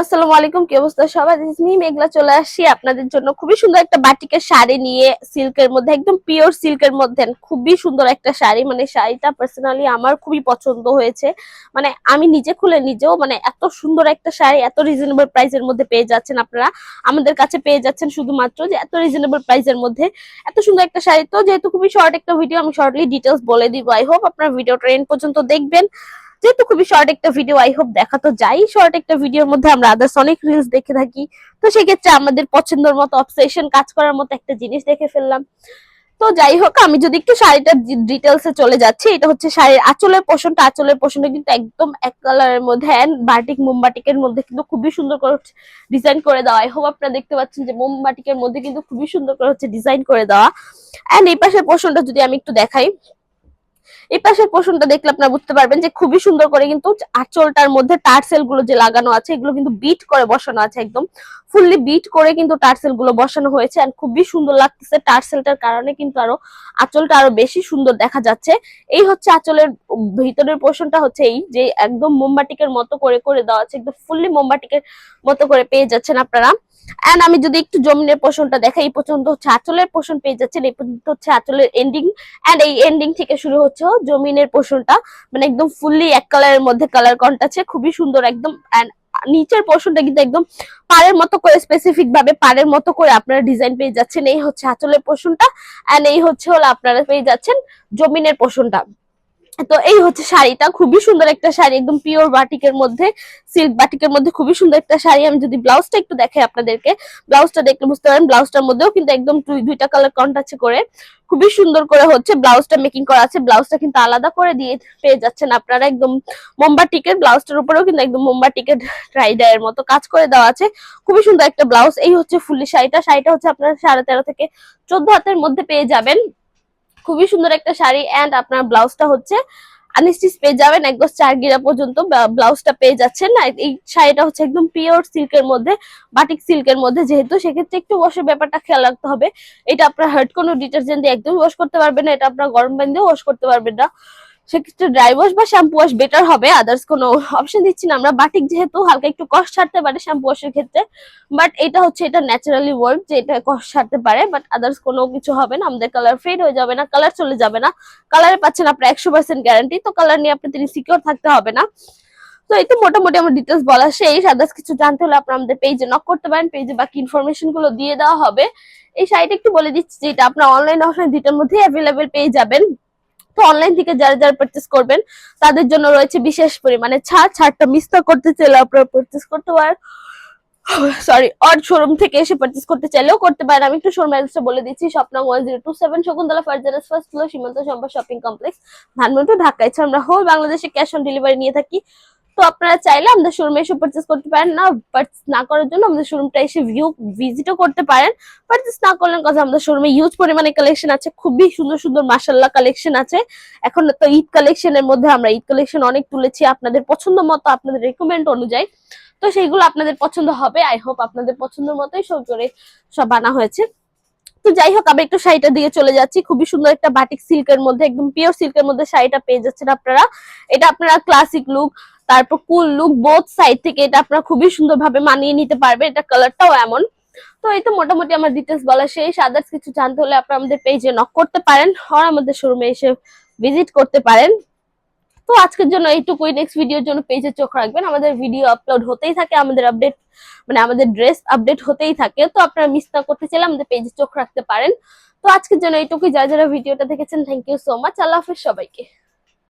আসসালামু আলাইকুম, কি অবস্থা সবাই? চলে আসছি আপনাদের জন্য খুবই সুন্দর একটা শাড়ি নিয়ে মধ্যে, একদম পিওর মধ্যে খুবই সুন্দর একটা শাড়ি। মানে শাড়িটা পার্সোনালি আমার খুবই পছন্দ হয়েছে। মানে আমি নিজে খুলে নিজেও মানে এত সুন্দর একটা শাড়ি, এত রিজনেবল প্রাইসের মধ্যে পেয়ে যাচ্ছেন আপনারা। আমাদের কাছে পেয়ে যাচ্ছেন শুধুমাত্র যে এত রিজনেবল প্রাইসের মধ্যে এত সুন্দর একটা শাড়ি। তো যেহেতু খুবই শর্ট একটা ভিডিও আমি শর্টলি ডিটেলস বলে দিব। আই হোপ আপনার ভিডিওটা এন্ড পর্যন্ত দেখবেন। যেহেতু খুবই শর্ট একটা ভিডিও আই হোপ দেখা তো যাই। শর্ট একটা ভিডিওর মধ্যে আমরা আদার্স অনেক রিলস দেখে থাকি। তো সেক্ষেত্রে আমাদের পছন্দের মতো অবসেশন কাজ করার মতো একটা জিনিস দেখে ফেললাম। তো যাই হোক, আমি যদি একটু শাড়িটার ডিটেলস এ চলে যাচ্ছি, এটা হচ্ছে শাড়ির আঁচলের পোষণটা আঁচলের পোষণটা কিন্তু একদম এক কালারের মধ্যে and বাটিক মোমবাটিকের মধ্যে কিন্তু খুবই সুন্দর করে ডিজাইন করে দেওয়া। আই হোপ আপনারা দেখতে পাচ্ছেন যে মোমবাটিকের মধ্যে কিন্তু খুবই সুন্দর করে হচ্ছে ডিজাইন করে দেওয়া। এন্ড এই পাশের পোষণটা যদি আমি একটু দেখাই এই পাশের পোষণটা দেখলে আপনারা বুঝতে পারবেন যে খুবই সুন্দর করে কিন্তু আঁচলটার মধ্যে টার্সেলগুলো যে লাগানো আছে, এগুলো কিন্তু বিট করে বসানো আছে একদম। ফুললি বিট করে কিন্তু টার্সেলগুলো বসানো হয়েছে আর খুবই সুন্দর লাগতেছে টার্সেলটার কারণে কিন্তু আরও আঁচলটা আরও বেশি সুন্দর দেখা যাচ্ছে। এই হচ্ছে আঁচলের ভিতরের পোষণটা হচ্ছে এই যে একদম মোমবাটিকের মতো করে করে দেওয়া আছে, একদম ফুললি মোমবাটিকের মতো করে পেয়ে যাচ্ছেন আপনারা। এন্ড আমি যদি একটু জমিনের পোষণটা দেখাই, এই পর্যন্ত হচ্ছে আঁচলের পোষণ পেয়ে যাচ্ছেন, এই পর্যন্ত হচ্ছে আঁচলের এন্ডিং এন্ড এই এন্ডিং থেকে শুরু হচ্ছে জমিনের পোষণটা। মানে একদম ফুললি এক কালারের মধ্যে কালার কন্টাছে খুবই সুন্দর একদম, and নিচের পোর্শনটা কিন্তু একদম পাড়ের মতো করে স্পেসিফিক ভাবে পাড়ের মতো করে আপনারা ডিজাইন পেয়ে যাচ্ছেন। এই হচ্ছে আঁচলের পোর্শনটা এন্ড এই হচ্ছে হলো আপনারা পেয়ে যাচ্ছেন জমিনের পোর্শনটা তো এই হচ্ছে শাড়িটা, খুবই সুন্দর একটা শাড়ি, একদম পিওর বাটিকের মধ্যে সিল্ক বাটিকের মধ্যে খুবই সুন্দর একটা শাড়ি। আমি যদি ব্লাউজটা একটু দেখাই আপনাদেরকে, ব্লাউজটা দেখলে বুঝতে পারেন ব্লাউজটার মধ্যেও কিন্তু একদম দুই- দুইটা কালার কন্টাচে করে খুবই সুন্দর করে হচ্ছে ব্লাউজটা মেকিং করা আছে। ব্লাউজটা কিন্তু আলাদা করে দিয়ে পেয়ে যাচ্ছেন আপনারা একদম মোমবাটিকের ব্লাউজটার উপরেও কিন্তু একদম মোমবাটিকের ট্রাইডায়ের মতো কাজ করে দেওয়া আছে। খুবই সুন্দর একটা ব্লাউজ। এই হচ্ছে ফুললি শাড়িটা। শাড়িটা হচ্ছে আপনারা সাড়ে তেরো থেকে চোদ্দ হাতের মধ্যে পেয়ে যাবেন। খুবই সুন্দর একটা শাড়ি এন্ড আপনার ব্লাউজটা হচ্ছে আনস্টিচ পেয়ে যাবেন একদম চার গিরা পর্যন্ত ব্লাউজটা পেয়ে যাচ্ছেন। না এই শাড়িটা হচ্ছে একদম পিওর সিল্কের মধ্যে বাটিক সিল্কের মধ্যে যেহেতু, সেক্ষেত্রে একটু ওয়াশের ব্যাপারটা খেয়াল রাখতে হবে। এটা আপনার হার্ট কোনো ডিটারজেন্ট দিয়ে একদম ওয়াশ করতে পারবেন না, এটা আপনার গরম পানি দিয়ে ওয়াশ করতে পারবেন না। সেক্ষেত্রে ড্রাই ওয়াশ বা শ্যাম্পু ওয়াশ বেটার হবে আদার্স কোনো অপশন দিচ্ছি না আমরা বাটিক যেহেতু হালকা একটু কষ্ট ছাড়তে পারে শ্যাম্পু ওয়াশের ক্ষেত্রে বাট এটা হচ্ছে, এটা ন্যাচারালি ওয়ার্ক যে এটা কষ্ট ছাড়তে পারে বাট আদার্স কোনো কিছু হবে না, আমাদের কালার ফেড হয়ে যাবে না কালার চলে যাবে না কালারে পাচ্ছেন আপনার একশো পার্সেন্ট গ্যারান্টি তো কালার নিয়ে আপনি তিনি সিকিউর থাকতে হবে না। তো এই তো মোটামুটি আমার ডিটেলস বলা শেষ আদার্স কিছু জানতে হলে আপনার আমাদের পেজে নক করতে পারেন পেজে বাকি ইনফরমেশনগুলো দিয়ে দেওয়া হবে। এই শাড়িটা একটু বলে দিচ্ছি যে এটা আপনার অনলাইন অফলাইন দুইটার মধ্যে অ্যাভেলেবেল পেয়ে যাবেন। তো অনলাইন থেকে যারা যারা পারচেস করবেন, তাদের জন্য রয়েছে বিশেষ পরিমাণে ছাড়। ছাড়টা মিস করতে চাইলে আপনারা পারচেস করতে পারেন। সরি অড শোরুম থেকে এসে পারচেস করতে চাইলেও করতে পারেন। আমি একটু শোরুম অ্যাড্রেসটা বলে দিচ্ছি। Swapna one zero two seven Shakuntala ফার্জারাস first floor Simanta Sampad shopping complex Dhanmondi Dhaka. এছাড়া আমরা হোল বাংলাদেশে ক্যাশ অন ডেলিভারি নিয়ে থাকি। তো আপনারা চাইলে আমাদের শোরুমে এসে পারচেস করতে পারেন। না পারচেস না করার জন্য আমাদের শোরুমটা এসে ভিউ ভিজিটও করতে পারেন। পারচেস না করলেন কথা, আমাদের শোরুমে ইউজ পরিমাণে কালেকশন আছে, খুবই সুন্দর সুন্দর মাসাল্লাহ কালেকশন আছে। এখন তো ঈদ কালেকশনের মধ্যে আমরা ঈদ কালেকশন অনেক তুলেছি, আপনাদের পছন্দ মতো, আপনাদের রেকমেন্ড অনুযায়ী। তো সেইগুলো আপনাদের পছন্দ হবে আই হোপ আপনাদের পছন্দ মতোই সব করে সব বানা হয়েছে। তো যাই হোক, আমি একটু শাড়িটা দিয়ে চলে যাচ্ছি। খুবই সুন্দর একটা বাটিক সিল্কের মধ্যে, একদম পিওর সিল্কের মধ্যে শাড়িটা পেয়ে যাচ্ছেন আপনারা। এটা আপনারা ক্লাসিক লুক তারপর কুল লুক বোথ সাইড থেকে এটা আপনারা খুবই সুন্দরভাবে মানিয়ে নিতে পারবেন। এটা কালারটাও এমন। তো এই তো মোটামুটি আমার ডিটেলস বলা শেষ। আদার্স কিছু জানতে হলে আপনারা আমাদের পেজে নক করতে পারেন আর আমাদের শোরুমে এসে ভিজিট করতে পারেন। তো আজকের জন্য এইটুকুই। নেক্সট ভিডিওর জন্য পেজে চোখ রাখবেন। আমাদের ভিডিও আপলোড হতেই থাকে, আমাদের আপডেট মানে আমাদের ড্রেস আপডেট হতেই থাকে। তো আপনারা মিস না করতে চাইলে আমাদের পেজে চোখ রাখতে পারেন। তো আজকের জন্য এইটুকুই। যারা যারা ভিডিওটা দেখেছেন থ্যাংক ইউ সো মাচ আল্লাহ হাফিজ সবাইকে।